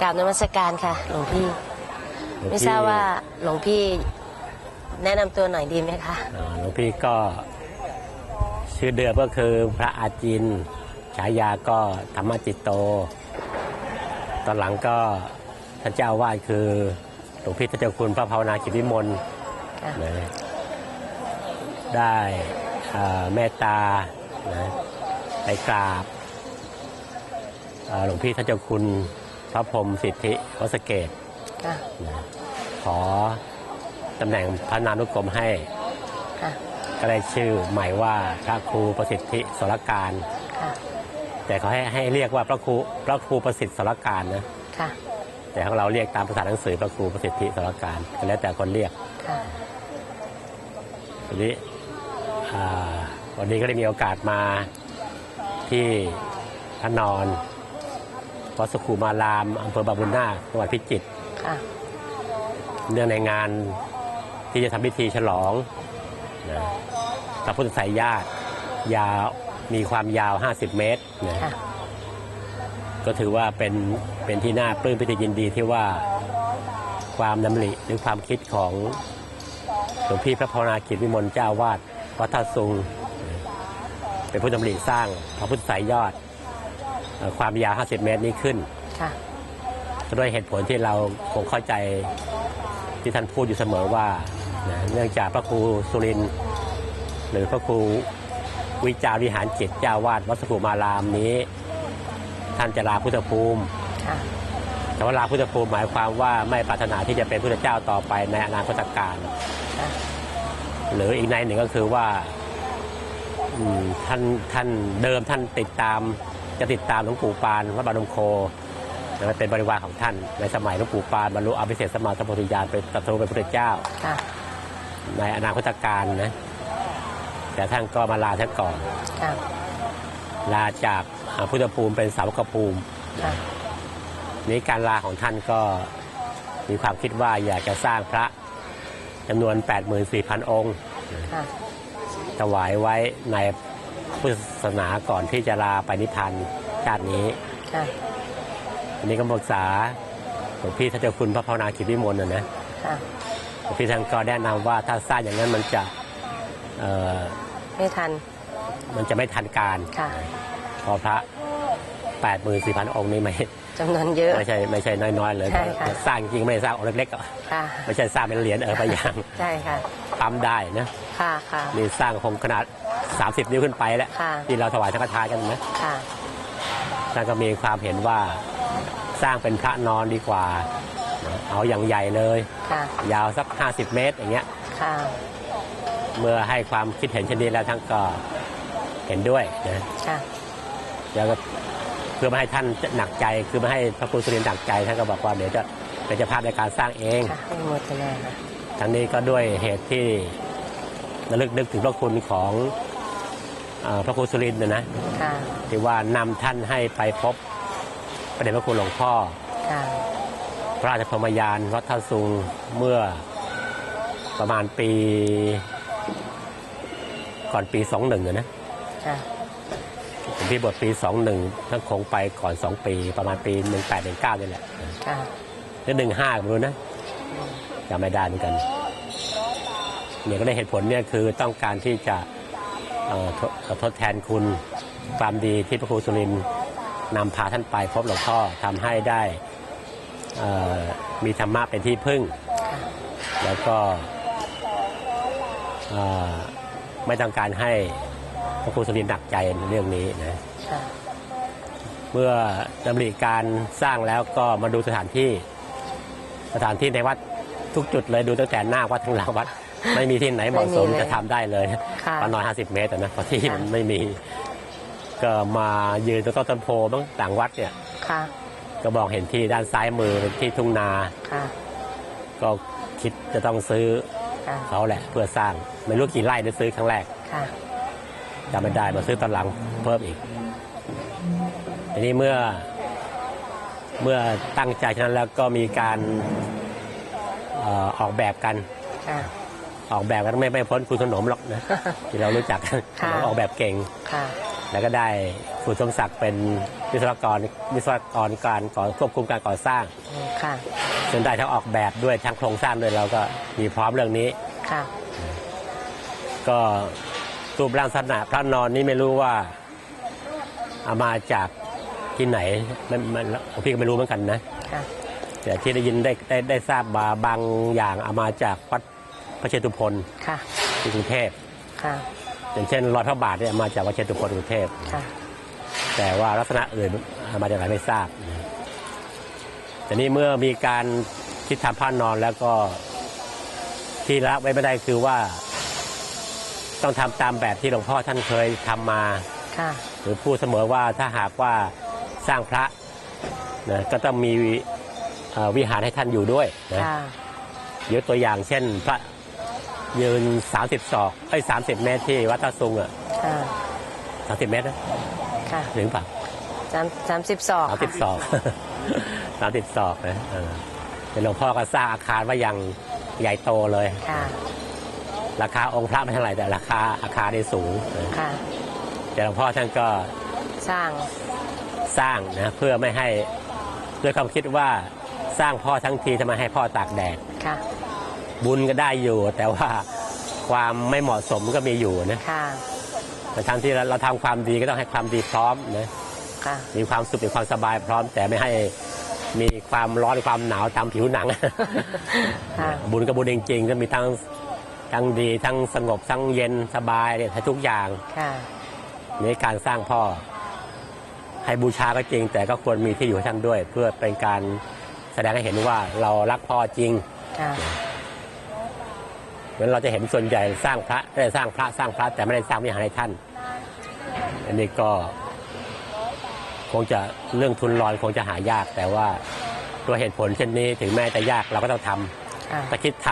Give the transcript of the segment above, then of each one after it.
กราบนมัสการค่ะ หลวงพี่ไม่ทราบว่าหลวงพี่แนะนำตัวหน่อยดีไหมคะอ่าหลวงพี่ก็ ชื่อเดิมก็คือพระอาจินฉายาก็ธรรมจิตโต ตอนหลังก็ท่านเจ้าอาวาดคือหลวงพี่ทัตเจ้าคุณพระภาวนากิจวิมลค่ะนะได้อ่าเมตตานะไปกราบอ่าหลวงพี่ทัตเจ้าคุณ พระพรหมสิทธิวัดสะเกตค่ะนะขอตำแหน่งพระนานุกรมให้ ค่ะก็ได้ชื่อใหม่ว่าพระครูประสิทธิสรการ ค่ะแต่เขาให้ให้เรียกว่าพระครูพระครูประสิทธิ์สรการนะ ค่ะแต่ของเราเรียกตามภาษาหนังสือพระครูประสิทธิสรการก็แล้วแต่คนเรียกค่ะทีนี้อ่าวันนี้ก็ได้มีโอกาสมาที่พระนอน วัดสุขุมารามอำเภอบางบุญนาคจังหวัดพิจิตรค่ะเนื่องในงานที่จะทำพิธีฉลองนะพระพุทธไสยญาติยาวมีความยาว 50 เมตรนะค่ะก็ถือว่าเป็นเป็นที่น่าปลื้มปิติยินดีที่ว่าความดำริหรือความคิดของหลวงพี่พระภาวนากิจวิมลเจ้าอาวาดวัดท่าซุง เป็นผู้ดำริสร้างพระพุทธไสยยอดเอ่อ ความยาว 50 เมตรนี้ขึ้นค่ะด้วยเหตุผลที่เราคงเข้าใจที่ท่านพูดอยู่เสมอว่านะเนื่องจากพระครูสุรินทร์หรือพระครูวิจารวิหารจิตเจ้าวาดวัดสุขุมารามนี้ ท่านจะลาพุทธภูมิค่ะแต่ว่าลาพุทธภูมิหมายความว่าไม่ปรารถนาที่จะเป็นพุทธเจ้าต่อไปในอนาคตการค่ะหรืออีกในหนึ่งก็คือว่าอืมท่านท่านเดิมท่านติดตาม จะติดตามหลวงปู่ปานวัดบารมโคนะเป็นบริวารของท่าน ในสมัยหลวงปู่ปานบรรลุอภิเศษสมมาสัมพุทธญาณเป็นตรัสรู้เป็นพระเจ้าค่ะในอนาคตการนะ แต่ท่านก็มาลาท่านก่อนค่ะลาจากอ่าพุทธภูมิเป็นสาวกภูมิค่ะนี้การลาของท่านก็มีความคิดว่าอยากจะสร้างพระจำนวน 84,000 องค์ค่ะถวายไว้ใน พุทธศาสนาก่อนที่จะลาไปนิพพานชาตินี้ค่ะอันนี้ก็ปรึกษาหลวงพี่ท่านเจ้าคุณพระภาวนากิจวิมลนะนะค่ะหลวงพี่ท่านก็แนะนำว่าถ้าสร้างอย่างนั้นมันจะเอ่อไม่ทัน มันจะไม่ทันการค่ะ เพอพระ84,000องค์นี้ไม่จำนวนเยอะ ไม่ใช่ไม่ใช่น้อยๆเลยใช่ค่ะ สร้างจริงไม่ได้สร้างองค์เล็กๆอะค่ะ ไม่ใช่สร้างเป็นเหรียญเออไปอย่างใช่ค่ะ ปั๊มได้นะ ค่ะค่ะ นี่สร้างคงขนาด 30 นิ้วขึ้นไปแล้วค่ะ ที่เราถวายสังฆทานกันนะค่ะท่านก็มีความเห็นว่าสร้างเป็นพระนอนดีกว่า เอาอย่างใหญ่เลย ค่ะยาวสัก 50 เมตรอย่างเงี้ย ค่ะเมื่อให้ความคิดเห็นเช่นนี้แล้วท่านก็เห็นด้วยนะค่ะแล้วก็เพื่อไม่ให้ท่านหนักใจ คือไม่ให้พระครูสุรินทร์หนักใจท่านก็บอกว่าเดี๋ยวจะเป็นเจ้าภาพในการสร้างเอง ค่ะให้โมทนาค่ะทั้งนี้ก็ด้วยเหตุที่ระลึกนึกถึงพระคุณของเออ พระครูสุรินทร์นะนะค่ะที่ว่านำท่านให้ไปพบพระเดชพระคุณหลวงพ่อค่ะพระราชพรหมยานวัดท่าซุงเมื่อประมาณปี ก่อนปี21อะนะค่ะผมพี่บทปี21ท่านคงไปก่อน2ปี ประมาณปี18 19นี่แหละค่ะหรือ15ก็ไม่รู้นะจำไม่ได้เหมือนกันเนี่ยก็ได้เหตุผลเนี่ยคือต้องการที่จะเอ่อ ทดทดแทนคุณความดีที่พระครูสุรินทร์นำพาท่านไปพบหลวงพ่อทำให้ได้เอ่อมีธรรมะเป็นที่พึ่ง แล้วก็เอ่อไม่ต้องการให้พระครูสุรินทร์หนักใจในเรื่องนี้นะค่ะเมื่อดำริการสร้างแล้วก็มาดูสถานที่ สถานที่ในวัดทุกจุดเลยดูตั้งแต่หน้าวัดทั้งหลังวัด ไม่มีที่ไหนเหมาะสมไม่มีเลยจะทำได้เลยค่ะประมาณ50เมตรอะนะเพราะที่ค่ะมันไม่มี ก็มายืนตรงต้นโพบ้างต่างวัดเนี่ยค่ะก็บอกเห็นที่ด้านซ้ายมือเป็นที่ทุ่งนาค่ะก็คิดจะต้องซื้อค่ะเขาแหละ เพื่อสร้างไม่รู้กี่ไร่ได้ซื้อครั้งแรกค่ะจำไม่ได้มาซื้อตอนหลังเพิ่มอีกทีนี้เมื่อเมื่อตั้งใจฉะนั้นแล้วก็มีการเอ่อออกแบบกันค่ะ ออกแบบกันไม่ไม่พ้นคุณขนมหรอกนะที่เรารู้จักกันค่ะ ออกแบบเก่ง ค่ะ แล้วก็ได้คุณสมศักดิ์เป็นวิศวกรวิศวกรการก่อควบคุมการก่อสร้างอืมค่ะซึ่งได้ทั้งออกแบบด้วยทั้งโครงสร้างด้วยเราก็มีพร้อมเรื่องนี้ ค่ะ ก็รูปร่างลักษณะพระนอนนี่ไม่รู้ว่าเอามาจากที่ไหนมันมันพี่ก็ไม่รู้เหมือนกันนะ ค่ะ แต่ที่ได้ยินได้ได้ได้ทราบมาบางอย่างเอามาจากวัด พระเชตุพนค่ะที่กรุงเทพค่ะอย่างเช่นรอยพระบาทเนี่ยเอามาจากวัดเชตุพนกรุงเทพค่ะแต่ว่าลักษณะอื่นเอามาจากไหนไม่ทราบแต่นี้เมื่อมีการคิดทำผ้านอนแล้วก็ที่ละไว้ไม่ได้คือว่า ต้องทำตามแบบที่หลวงพ่อท่านเคยทำมาค่ะหรือพูดเสมอว่าถ้าหากว่าสร้างพระนะก็ต้องมีเอ่อวิหารให้ท่านอยู่ด้วยนะค่ะยกตัวอย่างเช่น พระ ยืน30ศอกไอ้ย30เมตรที่วัดท่าซุงอะค่ะ30เมตรนะค่ะถึงเปล่าสามสามสิบสองสามสิบศอกสามสิบศอกนะเออแต่หลวงพ่อก็สร้างอาคารไว่ายังใหญ่โตเลยค่ะ ราคาองค์พระไม่เท่าไหร่แต่ราคาอาคารได้สูงนะค่ะแต่หลวงพ่อท่านก็สร้างสร้างนะเพื่อไม่ให้ด้วยความคิดว่าสร้างพ่อทั้งทีจะมาให้พ่อตากแดดค่ะ บุญก็ได้อยู่ แต่ว่าความไม่เหมาะสมก็มีอยู่นะค่ะแต่ทั้งที่เราเราทำความดีก็ต้องให้ความดีพร้อมนะค่ะ มีความสุขมีความสบายพร้อม แต่ไม่ให้มีความร้อนความหนาวตามผิวหนัง ค่ะ บุญกับบุญจริงๆก็มีทั้งทั้งดีทั้งสงบทั้งเย็นสบายเนี่ยทุกอย่างค่ะ ในการสร้างพ่อ ให้บูชาก็จริง แต่ก็ควรมีที่อยู่ให้ท่านด้วย เพื่อเป็นการแสดงให้เห็นว่าเรารักพ่อจริง ค่ะ เหมือนเราจะเห็นส่วนใหญ่สร้างพระได้สร้างพระสร้างพระแต่ไม่ได้สร้างวิหารให้ท่าน อันนี้ก็คงจะเรื่องทุนรอนคงจะหายากแต่ว่าตัวเหตุผลเช่นนี้ถึงแม้จะยากเราก็ต้องทำค่ะถ้าคิดท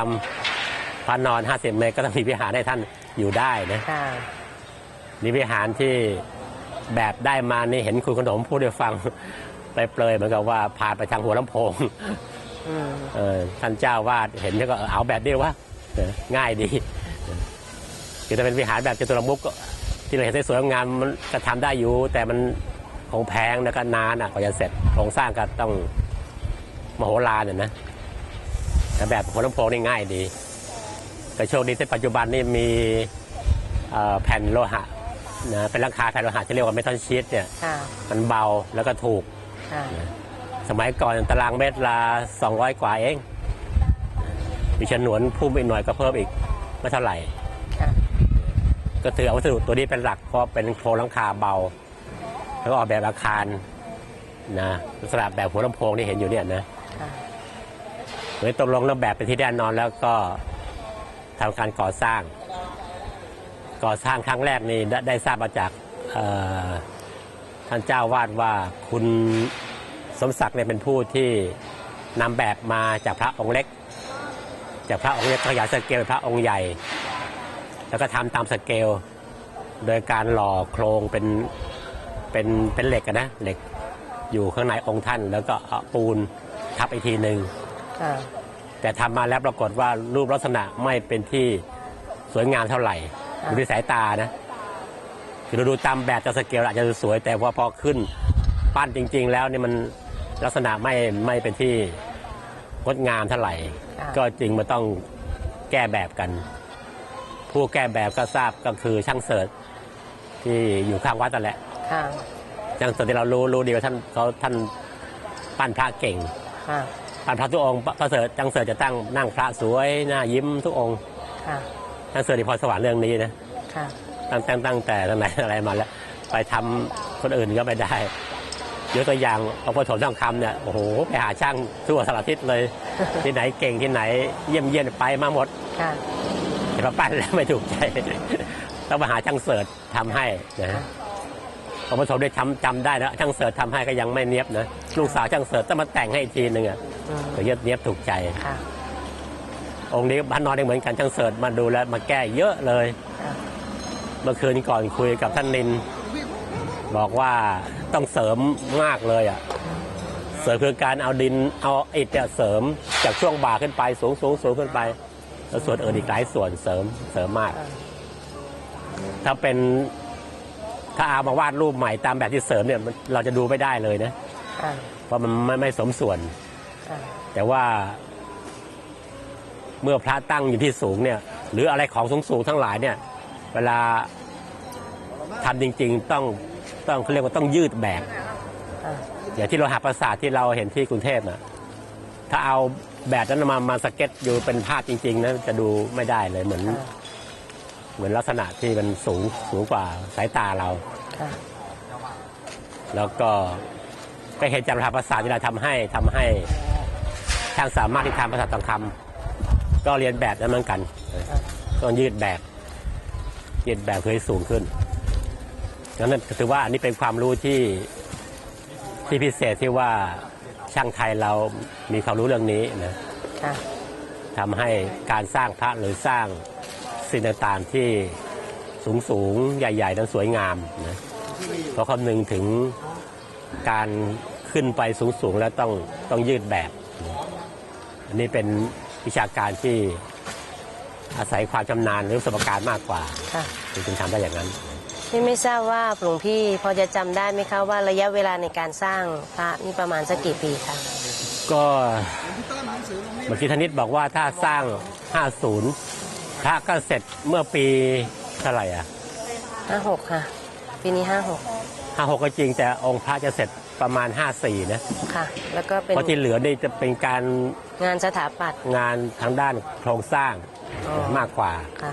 ำพระนอน 50 เมตรก็ต้องมีวิหารให้ท่านอยู่ได้นะค่ะนี่วิหารที่แบบได้มานี่เห็นคุณขนมพูดให้ฟังไปเปลยๆเหมือนกับว่าพาไปทางหัวลำโพงอืมเออท่านเจ้าวาดเห็นแล้วก็เออเอาแบบนี้วะเออ ง่ายดีเออคือถ้าเป็นวิหารแบบจตุรมุกก็ที่เราเห็นสวยๆงามๆมันจะทำได้อยู่ แต่มันคงแพงแล้วก็นานอะกว่าจะเสร็จโครงสร้างก็ต้องมโหฬารน่ะนะแต่แบบหัวลำโพงนี่ง่ายดี แต่โชคดีที่ปัจจุบันนี่มีเอ่อแผ่นโลหะนะเป็นราคาแผ่นโลหะที่เรียกว่าเมทัลชีตเนี่ยค่ะมันเบาแล้วก็ถูกค่ะสมัยก่อนตารางเมตรละ200 กว่าเอง มีฉนวนพุ่มอีกหน่อยก็เพิ่มอีกไม่เท่าไหร่ ค่ะก็ถือเอาวัสดุตัวนี้เป็นหลักเพราะเป็นโครงหลังคาเบา แล้วก็ออกแบบอาคารนะลักษณะแบบหัวลำโพงที่เห็นอยู่เนี่ยนะค่ะเมื่อตกลงเรื่องแบบเป็นที่แน่นอนแล้วก็ทำการก่อสร้าง ก่อสร้างครั้งแรกนี่ได้ได้ทราบมาจากเอ่อท่านเจ้าวาดว่าคุณสมศักดิ์เนี่ยเป็นผู้ที่นำแบบมาจากพระองค์เล็ก จากพระองค์เล็กขยายสเกลเป็นพระองค์ใหญ่ แล้วก็ทำตามสเกล โดยการหล่อโครงเป็นเป็นเป็นเหล็กอะนะเหล็กอยู่ข้างในองค์ท่าน แล้วก็เอาปูนทับอีกทีหนึ่งค่ะแต่ทำมาแล้วปรากฏว่ารูปลักษณะไม่เป็นที่สวยงามเท่าไหร่อ่าดูด้วยสายตานะคือเราดูตามแบบจากสเกลอาจจะสวยแต่ว่าพอขึ้นปั้นจริง ๆ แล้วเนี่ยมันลักษณะไม่ไม่เป็นที่ งดงามเท่าไหร่ค่ะก็จริงมันต้องแก้แบบกัน ผู้แก้แบบก็ทราบก็คือช่างเสิร์ชที่อยู่ข้างวัดนั่นแหละค่ะช่างเสิร์ชที่เรารู้รู้ดีว่าท่านเขาท่านปั้นพระเก่งค่ะปั้นพระทุกองค์พระเสริฐจังเสริฐจะตั้งนั่งพระสวยหน้ายิ้มทุกองค์ค่ะจังเสริฐที่พรสวรรค์เรื่องนี้นะค่ะตั้งตั้งตั้งแต่ตั้งไหนอะไรมาแล้ว ไปทำคนอื่นก็ไม่ได้ ยกตัวอย่างเอาพระโถมทองคำเนี่ยโอ้โหไปหาช่างทั่วสารทิศเลย ที่ไหนเก่งที่ไหน เยี่ยมเยี่ยนไปมาหมดค่ะแต่พอปั้นแล้วไม่ถูกใจต้องมาหาช่างเสิร์ชทำให้นะพอพระโถมได้จำจำได้นะช่างเสิร์ชทำให้ก็ยังไม่เนียบนะลูกสาวช่างเสิร์ชต้องมาแต่งให้อีกทีหนึ่งอะอืมถึงจะเนียบถูกใจค่ะองค์นี้บ้านนอนเองเหมือนกันช่างเสิร์ชมาดูแล้วมาแก้เยอะเลยค่ะเมื่อคืนก่อนคุยกับท่านนิน บอกว่า ต้องเสริมมากเลยอะเสริมคือการเอาดินเอาอิฐเนี่ยเสริมจากช่วงบ่าขึ้นไปสูงสูงสูงขึ้นไปแล้วส่วนอื่นอีกหลายส่วนเสริมเสริมมากค่ะถ้าเป็นถ้าเอามาวาดรูปใหม่ตามแบบที่เสริมเนี่ยมันเราจะดูไม่ได้เลยนะค่ะเพราะมันไม่ไม่สมส่วนค่ะแต่ว่า เมื่อพระตั้งอยู่ที่สูงเนี่ย หรืออะไรของสูงสูงๆทั้งหลายเนี่ย เวลาทำจริง ๆ ต้อง ต้องเขาเรียกว่าต้องยืดแบบค่ะอย่างที่เราหาประสาทที่เราเห็นที่กรุงเทพนะถ้าเอาแบบนั้นมามาสเก็ตอยู่เป็นภาพจริงๆนะจะดูไม่ได้เลยเหมือนค่ะเหมือนลักษณะที่มันสูงสูงกว่าสายตาเราค่ะแล้วก็ก็เห็นจากสถาปัตยศาสตร์ที่เราทำให้ทำให้ช่างสามารถที่ทำภาษาทองคำก็เรียนแบบนั้นเหมือนกันก็ยืดแบบยืดแบบเพื่อให้สูงขึ้น ดังนั้นถือว่าอันนี้เป็นความรู้ที่ที่พิเศษที่ว่าช่างไทยเรามีความรู้เรื่องนี้นะค่ะทำให้การสร้างพระหรือสร้างสิ่งต่างๆที่สูงสูงๆใหญ่ๆนั้นสวยงามนะเพราะคำนึงถึงการขึ้นไปสูงๆแล้วต้องต้องยืดแบบนะอันนี้เป็นวิชาการที่อาศัยความชำนาญหรือประสบการณ์มากกว่าค่ะถึงทำได้อย่างนั้น นี่ไม่ทราบว่าหลวงพี่พอจะจำได้ไหมคะว่าระยะเวลาในการสร้างพระนี่ประมาณสักกี่ปีคะก็เมื่อกี้ธนิตบอกว่าถ้าสร้าง 50 พระก็เสร็จเมื่อปีเท่าไหร่อะ ห้าหกค่ะ ปีนี้ห้าหก56 ก็จริงแต่องค์พระจะเสร็จประมาณ 54 นะ ค่ะ แล้วก็เป็นเพราะที่เหลือนี่จะเป็นการงานสถาปัตย์ งานทางด้านโครงสร้างอ๋อ มากกว่า ค่ะ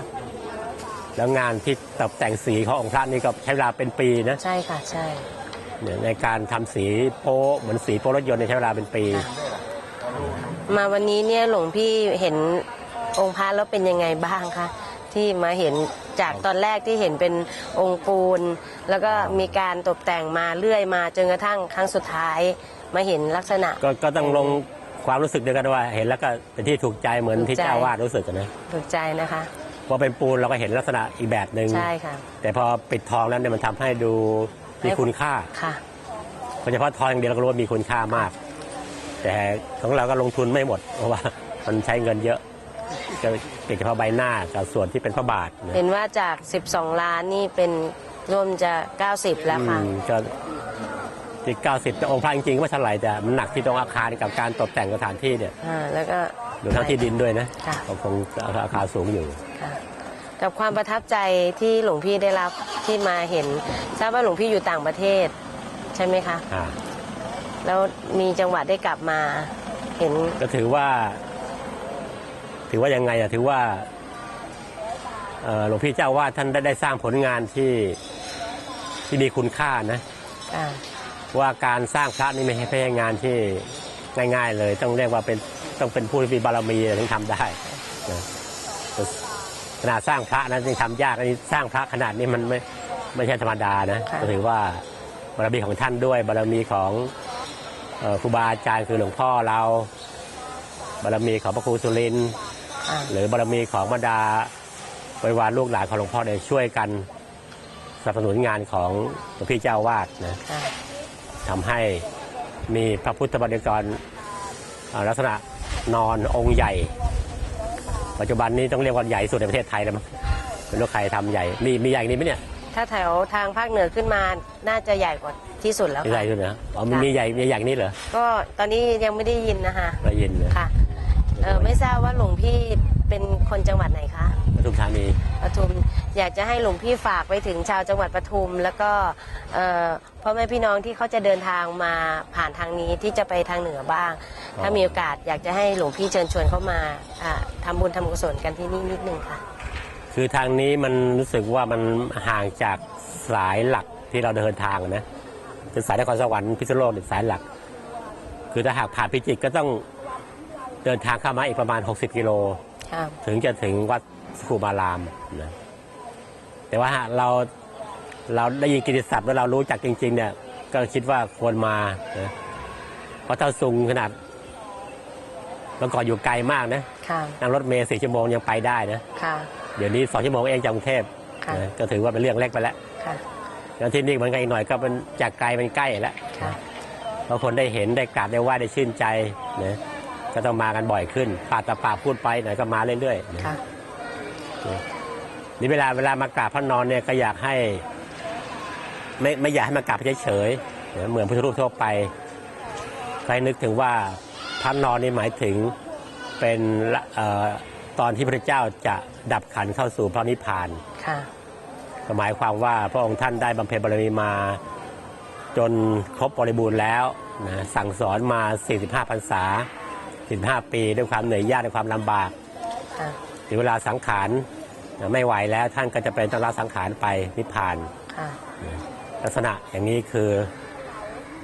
แล้วงานที่ตกแต่งสีขององค์พระนี่ก็ใช้เวลาเป็นปีนะ ใช่ค่ะใช่เนี่ยในการทำสีโป๊ะเหมือนสีโป๊ะรถยนต์เนี่ยใช้เวลาเป็นปีค่ะมาวันนี้เนี่ยหลวงพี่เห็นองค์พระแล้วเป็นยังไงบ้างคะที่มาเห็นจากตอนแรกที่เห็นเป็นองค์ปูน แล้วก็มีการตกแต่งมาเรื่อยมาจนกระทั่งครั้งสุดท้ายมาเห็นลักษณะ ก็ก็ต้องลงความรู้สึกเดียวกันว่า เห็นแล้วก็เป็นที่ถูกใจเหมือนที่ถูกใจเจ้าวาดรู้สึกอะนะถูกใจนะคะ พอเป็นปูนเราก็เห็นลักษณะอีกแบบหนึ่งใช่ค่ะ แต่พอปิดทองแล้วเนี่ยมันทำให้ดูมีคุณค่าค่ะโดยเฉพาะทองอย่างเดียวเราก็รู้ว่ามีคุณค่ามาก แต่ของเราก็ลงทุนไม่หมด เพราะว่ามันใช้เงินเยอะก็เป็นเฉพาะใบหน้ากับส่วนที่เป็นพระบาทนะเห็นว่าจาก 12 ล้านนี่เป็นร่วมจะ 90 แล้วค่ะอืมก็ที่เก้าสิบแต่องค์พระจริงๆไม่เท่าไหร่แต่มันหนักที่ตรงอาคารกับการตกแต่งสถานที่เนี่ยอ่าแล้วก็ดูทั้งที่ดินด้วยนะค่ะก็คงอาคารสูงอยู่ ค่ะกับความประทับใจที่หลวงพี่ได้รับที่มาเห็น ทราบว่าหลวงพี่อยู่ต่างประเทศ ใช่ไหมคะ อ่าแล้วมีจังหวะได้กลับมาเห็นก็ถือว่า ถือว่ายังไงอะถือว่าเอ่อหลวงพี่เจ้าว่าท่านได้ได้สร้างผลงานที่ที่มีคุณค่านะ อ่าว่าการสร้างพระนี่ไม่ใช่เพียงงานที่ง่าย ๆ เลย ต้องเรียกว่าเป็นต้องเป็นผู้ที่มีบารมีถึงทำได้นะ ขนาดสร้างพระนะยังทำยากอันนี้สร้างพระขนาดนี้มันไม่ไม่ใช่ธรรมดานะค่ะ ก็ถือว่าบารมีของท่านด้วย บารมีของเอ่อครูบาอาจารย์คือหลวงพ่อเรา บารมีของพระครูสุรินทร์ อ่า หรือบารมีของบรรดาบริวารลูกหลานของหลวงพ่อเนี่ยช่วยกันสนับสนุนงานของหลวงพี่เจ้าวาดนะอ่าทำให้มีพระพุทธบริกรเอ่อลักษณะนอนองค์ใหญ่ ปัจจุบันนี้ต้องเรียกว่าใหญ่สุดในประเทศไทยแล้วมั้งไม่รู้ใครทำใหญ่ มีมีใหญ่กว่านี้ไหมเนี่ย ถ้าแถวทางภาคเหนือขึ้นมา น่าจะใหญ่กว่าที่สุดแล้วมีใหญ่ค่ะสุดนะอ๋อมีมีใหญ่มีใหญ่กว่านี้เหรอ ก็ตอนนี้ยังไม่ได้ยินนะคะได้ยินเลยค่ะ เออไม่ทราบว่าหลวงพี่เป็นคนจังหวัดไหนคะปทุมธานีปทุมอยากจะให้หลวงพี่ฝากไปถึงชาวจังหวัดปทุม แล้วก็เอ่อพ่อแม่พี่น้องที่เขาจะเดินทางมาผ่านทางนี้ที่จะไปทางเหนือบ้าง ถ้ามีโอกาสอยากจะให้หลวงพี่เชิญชวนเข้ามาอ่าทำบุญทำกุศลกันที่นี่นิดนึงค่ะ คือทางนี้มันรู้สึกว่ามันห่างจากสายหลักที่เราเดินทางนะคือสายนครสวรรค์พิษณุโลกเนี่ยสายหลัก คือถ้าหากผ่านพิจิตรก็ต้อง เดินทางเข้ามาอีกประมาณ 60 กิโลครับถึงจะถึงวัดสุขุมารามนะแต่ว่าเราเราได้ยินกิตติศัพท์แล้วเรารู้จักจริง ๆ เนี่ย ก็คิดว่าควรมานะเพราะถ้าสูงขนาดเมื่อก่อนอยู่ไกลมากนะค่ะนั่งรถเมล์สี่ชั่วโมงยังไปได้นะค่ะ เดี๋ยวนี้สองชั่วโมงเองจากกรุงเทพค่ะ นะก็ถือว่าเป็นเรื่องเล็กไปแล้วค่ะ แล้วที่นี่เหมือนกันอีกหน่อยก็เป็นจากไกลเป็นใกล้แล้วค่ะ เพราะคนได้เห็นได้กราบได้ไหว้ได้ชื่นใจนะ ก็ต้องมากันบ่อยขึ้นปากต่อปากพูดไปหน่อยก็มาเรื่อยๆนะค่ะนี่เวลาเวลามากราบพระนอนเนี่ยก็อยากให้ ไม่ไม่อยากให้มากราบเฉยๆเหมือนพุทธรูปทั่วไปใครนึกถึงว่าพระนอนนี่หมายถึงเป็นละเอ่อตอนที่พระเจ้าจะดับขันเข้าสู่พระนิพพานค่ะก็หมายความว่าพระองค์ท่านได้บำเพ็ญบารมีมาจนครบบริบูรณ์แล้วนะสั่งสอนมา 45พรรษา 45ปีด้วยความเหนื่อยยากด้วยความลำบากค่ะถึงเวลาสังขารนะไม่ไหวแล้วท่านก็จะเป็นต้องละสังขารไปนิพพานค่ะลักษณะอย่างนี้คือ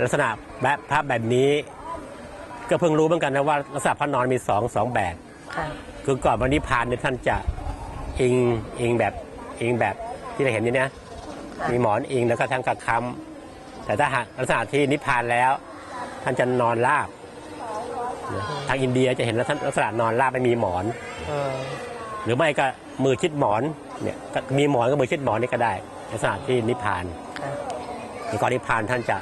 ลักษณะแบบพระแบบนี้ ก็เพิ่งรู้เหมือนกันนะว่าลักษณะพระนอนมีสองสองแบบค่ะคือก่อนวันนิพพานเนี่ยท่านจะอิงอิงแบบอิงแบบที่เราเห็นนี่นะค่ะมีหมอนอิงแล้วก็ทั้งกระคำแต่ถ้าหากลักษณะที่นิพพานแล้ว ท่านจะนอนราบนะ ทางอินเดียจะเห็นลักษณะนอนราบไม่มีหมอนอืมหรือไม่ก็มือชิดหมอนเนี่ยก็มีหมอนก็มือชิดหมอนนี่ก็ได้ลักษณะที่นิพพานค่ะในก่อนนิพพานท่านจะ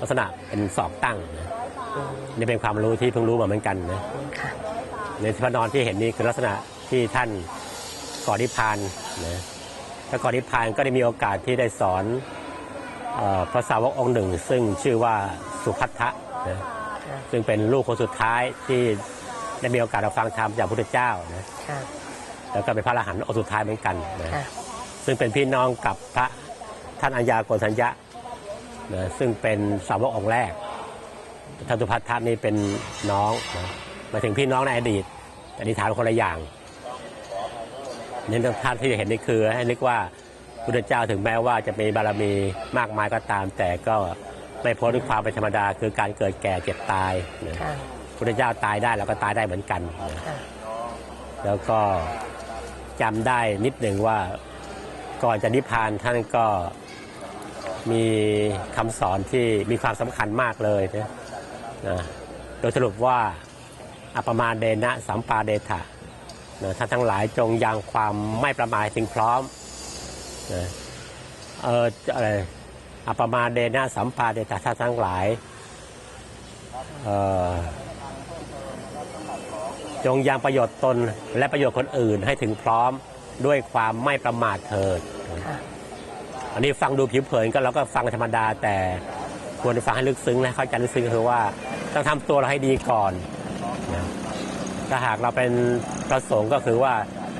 ลักษณะเป็นศอกตั้งนะอืมนี่เป็นความรู้ที่เพิ่งรู้มาเหมือนกันนะค่ะในพระนอนที่เห็นนี่คือลักษณะที่ท่านก่อนนิพพานนะถ้าก่อนนิพพานก็ได้มีโอกาสที่ได้สอนเออพระสาวกองค์หนึ่ง ซึ่งชื่อว่าสุพัทธะนะค่ะ ซึ่งเป็นลูกคนสุดท้ายที่ได้มีโอกาสมาฟังธรรมจากพระพุทธเจ้านะค่ะแล้วก็เป็นพระอรหันต์องค์สุดท้ายเหมือนกันนะค่ะซึ่งเป็นพี่น้องกับพระท่านอัญญาโกณทัญญะนะซึ่งเป็นสาวกองค์แรกท่านสุพัทธะนี่เป็นน้องนะหมายถึงพี่น้องในอดีตแต่นิทานคนละอย่างนี่ท่านที่เห็นนี่คือให้นึกว่าพุทธเจ้าถึงแม้ว่าจะมีบารมีมากมายก็ตาม แต่ก็ ไม่พ้นด้วยความเป็นธรรมดาคือการเกิดแก่เจ็บตายนะค่ะพุทธเจ้าตายได้เราก็ตายได้เหมือนกันนะค่ะแล้วก็จำได้นิดหนึ่งว่าก่อนจะนิพพานท่านก็มีคำสอนที่มีความสำคัญมากเลยนะนะโดยสรุปว่าอัปปมาเดนะสัมปาเดถะนะท่านทั้งหลายจงยังความไม่ประมาทถึงพร้อมนะเอออะไร อัปปมาเดนะสัมปาเดถะท่านทั้งหลายเอ่อจงยังประโยชน์ตนและประโยชน์คนอื่นให้ถึงพร้อมด้วยความไม่ประมาทเถิดค่ะอันนี้ฟังดูผิวเผินก็เราก็ฟังธรรมดาแต่ควรฟังให้ลึกซึ้งและเข้าใจลึกซึ้งก็คือว่าต้องทำตัวเราให้ดีก่อนนะถ้าหากเราเป็นพระสงฆ์ก็คือว่า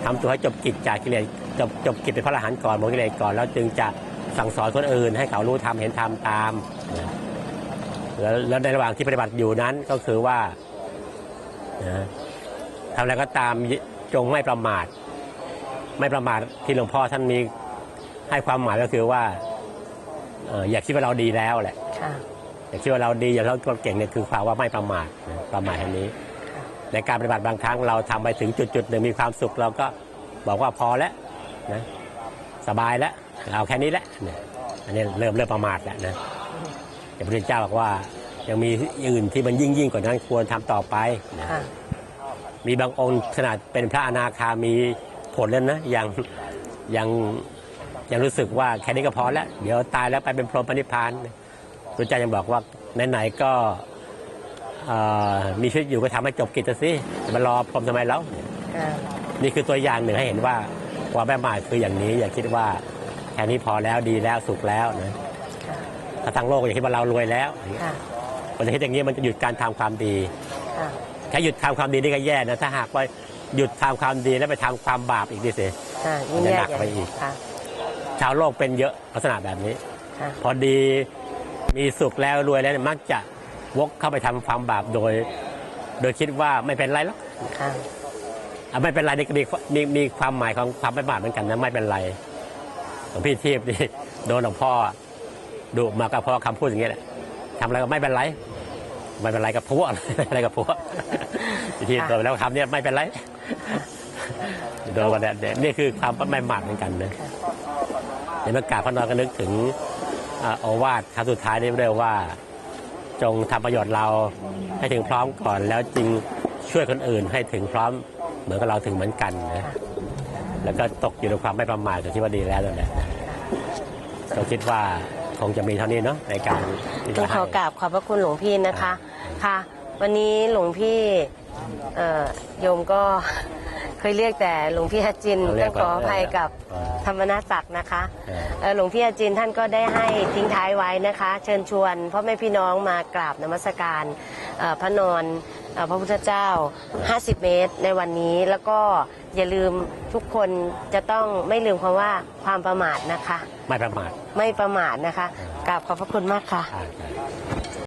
ทำตัวให้จบกิจจากกิเลสจบจบกิจเป็นพระอรหันต์ก่อนหมดกิเลสก่อนแล้วจึงจะ สั่งสอนคนอื่น ให้เขารู้ทำเห็นทำตามนะแล้วแล้วในระหว่างที่ปฏิบัติอยู่นั้นก็คือว่านะทำอะไรก็ตามจงไม่ประมาท ไม่ประมาทที่หลวงพ่อท่านมีให้ความหมายก็คือว่าเอ่ออย่าคิดว่าเราดีแล้วแหละค่ะอย่าคิดว่าเราดีอย่าเราเก่งเนี่ยคือความว่าไม่ประมาทนะประมาทอันนี้ค่ะในการปฏิบัติบางครั้งเราทำไปถึงจุดจุดๆหนึ่งมีความสุขเราก็บอกว่าพอแล้วนะสบายแล้ว เอาแค่นี้แหละเนี่ยอันนี้เริ่มเริ่มประมาทแล้วนะแต่พระพุทธเจ้าบอกว่ายังมีอื่นที่มันยิ่งยิ่งกว่านั้นควรทำต่อไปนะค่ะมีบางองค์ขนาดเป็นพระอนาคามีผลแล้วนะยังยังยังรู้สึกว่าแค่นี้ก็พอแล้ว เดี๋ยวตายแล้วไปเป็นพรหมปณิพพานพระเจ้ายังบอกว่าไหนๆก็เอ่อมีชีวิตอยู่ก็ทำให้จบกิจสิจะมารอพรหมทำไมแล้วค่ะนี่คือตัวอย่างหนึ่งให้เห็นว่าความแม่หมายคืออย่างนี้อย่าคิดว่าแค่นี้พอแล้วดีแล้วสุขแล้วนะค่ะถ้าทางโลกอย่าคิดว่าเรารวยแล้วค่ะมันจะคิดอย่างนี้มันจะหยุดการทำความดีค่ะแค่หยุดทำความดีนี่ก็แย่นะถ้าหากว่าหยุดทำความดีแล้วไปทำความบาปอีกดิสิค่ะยิ่งแย่มันจะหนักไปอีกค่ะชาวโลกเป็นเยอะลักษณะแบบนี้ค่ะพอดีมีสุขแล้วรวยแล้วเนี่ยมักจะวกเข้าไปทำความบาปโดย โดยคิดว่าไม่เป็นไรหรอกค่ะอะไม่เป็นไรนี่ก็มีมีมีความหมายของความไม่บาปเหมือนกันนะไม่เป็นไรหลว งพี่เทียบนี่โดนหลวงพ่อดุมาก็เพราะคำพูดอย่างเงี้ยแหละทำอะไรก็ไม่เป็นไรไม่เป็นไรกับพวก อะไรกับพวกที่โดนแล้วคำเนี้ยไม่เป็นไรโดนกันเนี่ยนี่คือความไม่หมาดเหมือนกันนะในเมื่อกราบพระนอนก็นึกถึงอ่าโอวาทคำสุดท้ายนี่เรียกว่า จงทำประโยชน์เราให้ถึงพร้อมก่อนแล้วจึงช่วยคนอื่นให้ถึงพร้อมเหมือนกับเราถึงเหมือนกันนะแล้วก็ตกอยู่ในความไม่ประมาทก็คิดว่าดีแล้วนั่นแหละ ก็คิดว่าคงจะมีเท่านี้เนาะในการที่ต้อจะงขให้อกราบขอบพระคุณหลวงพี่นะคะค่ะ วันนี้หลวงพี่เอ่อโยมก็ เคยเรียกแต่หลวงพี่ฮัจจินเราเรีต้ยอกงขออภัยกับเออ ธรรมนาศักดิ์นะคะเออ เอ่อหลวงพี่อาจินท่านก็ได้ให้ทิ้งท้ายไว้นะคะ เชิญชวนพ่อแม่พี่น้องมากราบนมัสการเอ่อพระนอนเอ่อพระพุทธเจ้า 50 เมตรในวันนี้ แล้วก็อย่าลืมทุกคนจะต้องไม่ลืมคำว่าความประมาทนะคะ ไม่ประมาทไม่ประมาทนะคะกราบขอบพระคุณมากค่ะ อ่า